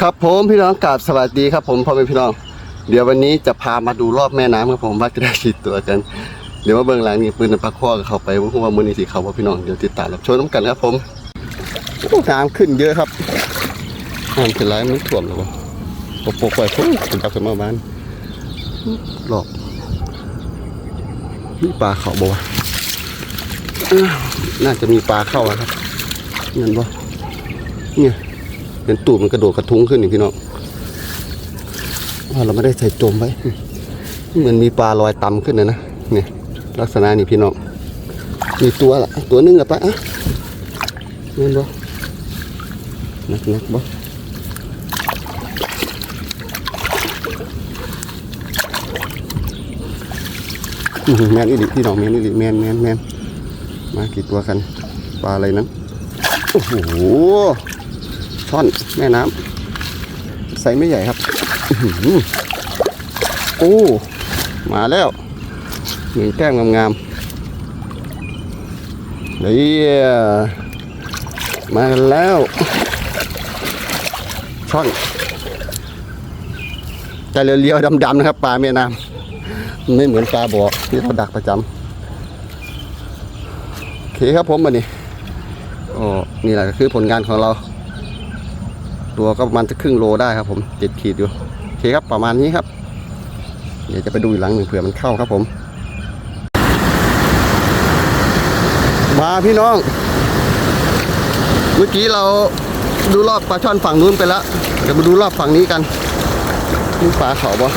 ครับผมพี่น้องกราบสวัสดีครับผมพ่อแม่พี่น้อง เดี๋ยววันนี้จะพามาดูรอบแม่น้ำครับผมว่าจะได้กี่ตัวกัน เดี๋ยวว่าเบื้องหลังนี่ปืนปลาข้อเขาไปว่ามือนี้สีเขาว่าพี่น้องเดี๋ยวติดตามรับชมน้ำกันครับผมน้ำขึ้นเยอะครับน้ำขึ้นไรมันท่วมหรอวะปกปกไปพุ่งถึงกับขึ้นมาบ้านหลอกนี่ปลาเขาบ่วะอ้าน่าจะมีปลาเข้าอะครับเงินบ่เนี่ย เป็นตูดมันกระโดดกระทุ้งขึ้นนี่พี่น้องเราไม่ได้ใส่จมไว้เหมือนมีปลาลอยต่ำขึ้นนะนะเนี่ยลักษณะนี่พี่น้องมีตัวละตัวหนึงอะปะอะเงินบ่นักนักบ่แมนอีหลีพี่น้องแมนอีหลีแมนแมนแมนมากี่ตัวกันปลาอะไรนั้นโอ้โห ช่อนแม่น้ำใส่ไม่ใหญ่ครับอื้อหือโอ้มาแล้วหนึ่งแก้มงามๆเฮ้ยมาแล้วช่อนแต่เรียวๆดำๆนะครับปลาแม่น้ำไม่เหมือนปลาบ่อที่เราดักประจำโอเคครับผมวันนี้โอ้นี่แหละคือผลงานของเรา ตัวก็ประมาณจะครึ่งโลได้ครับผมติดขีดอยู่โอเคครับประมาณนี้ครับ เดี๋ยวจะไปดูอีกหลังหนึ่งเผื่อมันเข้าครับผม มาพี่น้อง เมื่อกี้เราดูรอบปลาช่อนฝั่งนู้นไปแล้วเดี๋ยวมาดูรอบฝั่งนี้กันนี่ปลาเขาบ่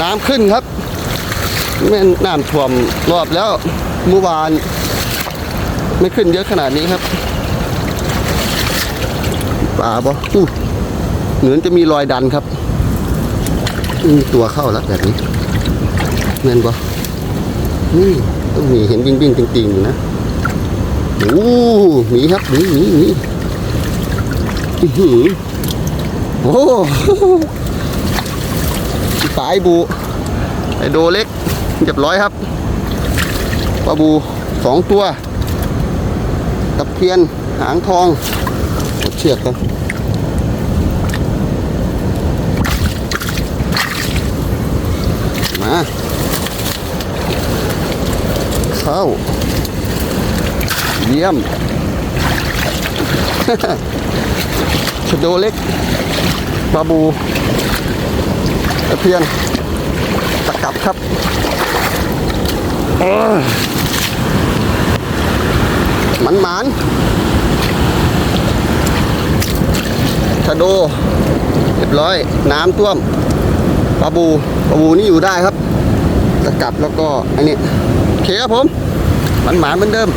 น้ำขึ้นครับแม่น้ำท่วมรอบแล้วเมื่อวาน ไม่ขึ้นเยอะขนาดนี้ครับ ปลาบ่อู้เหมือนจะมีรอยดันครับมีตัวเข้าแล้วแบบนี้เงินบ่นี่ต้องมีเห็นวิ่งวิ่งๆติงๆนะโอ้หมีครับหมีหมีหมีอือหือโอ้ปลาไอบูไอโดเล็กเรียบร้อยครับปลาบูสองตัวตะเพียนหางทอง เชือกกันมาเข้า เยี่ยมชะโดเล็กปลาบูตะเพียนตะกับครับหมันหมันๆ ชะโดเรียบร้อย น้ำท่วมปลาบูปลาบูนี่อยู่ได้ครับตะกับแล้วก็อันนี้โอเคครับผมหมันหมานๆเหมือนเดิม